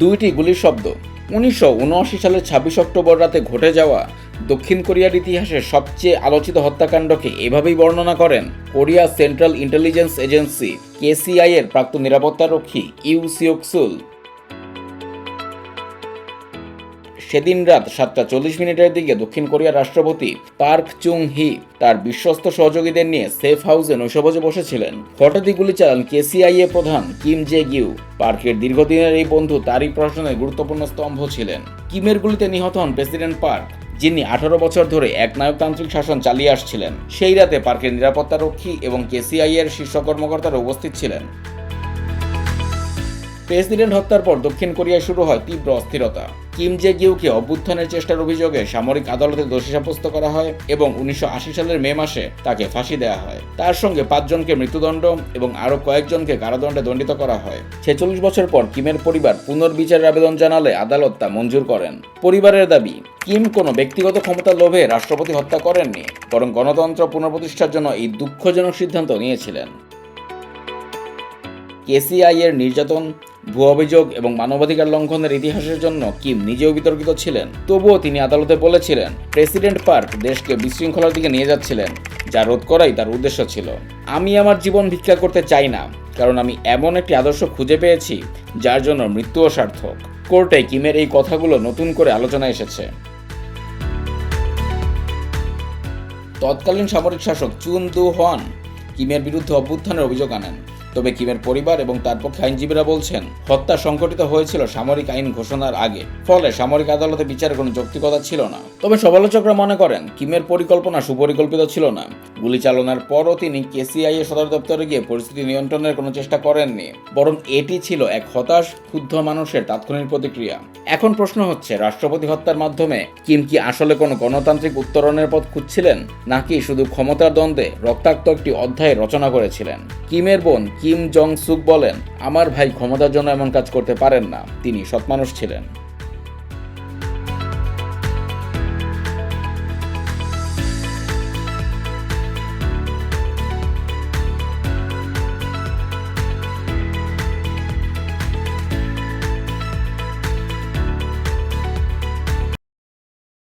দুইটি গুলির শব্দ। উনিশশো উনআশি সালের ছাব্বিশ অক্টোবর রাতে ঘটে যাওয়া দক্ষিণ কোরিয়ার ইতিহাসে সবচেয়ে আলোচিত হত্যাকাণ্ডকে এভাবেই বর্ণনা করেন Korea central intelligence agency, KCI এর প্রাক্তন নিরাপত্তারক্ষী ইউ সিওকসুল সেদিন রাত সাতটা চল্লিশ মিনিটের দিকে দক্ষিণ কোরিয়ার রাষ্ট্রপতি পার্ক চুং হি তার বিশ্বস্ত সহযোগীদের নিয়ে সেফ হাউসে নৈশভোজে বসেছিলেন। হঠাৎই গুলি চালান কেসিআইএ প্রধান কিম জে গিউ পার্কের দীর্ঘদিনের এই বন্ধু তারই প্রশ্নের গুরুত্বপূর্ণ স্তম্ভ ছিলেন। কিমের গুলিতে নিহত হন প্রেসিডেন্ট পার্ক, যিনি আঠারো বছর ধরে এক নায়কতান্ত্রিক শাসন চালিয়ে আসছিলেন। সেই রাতে পার্কের নিরাপত্তারক্ষী এবং কেসিআই এর শীর্ষ কর্মকর্তারা উপস্থিত ছিলেন। প্রেসিডেন্ট হত্যার পর দক্ষিণ কোরিয়ায় শুরু হয় তীব্র অস্থিরতা। কিম জে গিউকে অভ্যুত্থানের চেষ্টার অভিযোগে সামরিক আদালতে দোষী সাব্যস্ত করা হয় এবং উনিশশো আশি সালের মে মাসে তাকে ফাঁসি দেওয়া হয়। তার সঙ্গে পাঁচজনকে মৃত্যুদণ্ড এবং আরও কয়েকজনকে কারাদণ্ডে দণ্ডিত করা হয়। ছেচল্লিশ বছর পর কিমের পরিবার পুনর্বিচারের আবেদন জানালে আদালত তা মঞ্জুর করেন। পরিবারের দাবি, কিম কোনো ব্যক্তিগত ক্ষমতা লোভে রাষ্ট্রপতি হত্যা করেননি, বরং গণতন্ত্র পুনঃপ্রতিষ্ঠার জন্য এই দুঃখজনক সিদ্ধান্ত নিয়েছিলেন। কেসিআই এর নির্যাতন ভুয়া অভিযোগ এবং মানবাধিকার লঙ্ঘনের ইতিহাসের জন্য কিম নিজেও বিতর্কিত ছিলেন। তবুও তিনি আদালতে বলেছিলেন, প্রেসিডেন্ট পার্ক দেশকে বিশৃঙ্খলার দিকে নিয়ে যাচ্ছিলেন, যা রোধ করাই তার উদ্দেশ্য ছিল। আমি আমার জীবন ভিক্ষা করতে চাই না, কারণ আমি এমন একটি আদর্শ খুঁজে পেয়েছি, যার জন্য মৃত্যুও সার্থক। কোর্টে কিমের এই কথাগুলো নতুন করে আলোচনায় এসেছে। তৎকালীন সামরিক শাসক চুন দু হন কিমের বিরুদ্ধে অভ্যুত্থানের অভিযোগ আনেন। তবে কিমের পরিবার এবং তার পক্ষে আইনজীবীরা বলছেন, হত্যা সংঘটিত হয়েছিল সামরিক আইন ঘোষণার আগে, ফলে সামরিক আদালতে বিচারের কোনো যৌক্তিকতা ছিল না। তবে সমালোচকরা মনে করেন, কিমের পরিকল্পনা সুপরিকল্পিত ছিল না। গুলি চালনার পরও তিনি কেসিআই সদর দপ্তরে গিয়ে পরিস্থিতি নিয়ন্ত্রণের কোনো চেষ্টা করেননি, বরং এটি ছিল এক হতাশ, ক্ষুব্ধ মানুষের তাৎক্ষণিক প্রতিক্রিয়া। এখন প্রশ্ন হচ্ছে, রাষ্ট্রপতি হত্যার মাধ্যমে কিম কি আসলে কোনো গণতান্ত্রিক উত্তরণের পথ খুঁজছিলেন, নাকি শুধু ক্ষমতার দ্বন্দ্বে রক্তাক্ত একটি অধ্যায় রচনা করেছিলেন? কিমের বোন কিম জং সুক বলেন, আমার ভাই ক্ষমতার জন্য এমন কাজ করতে পারেন না। তিনি সৎ মানুষ ছিলেন।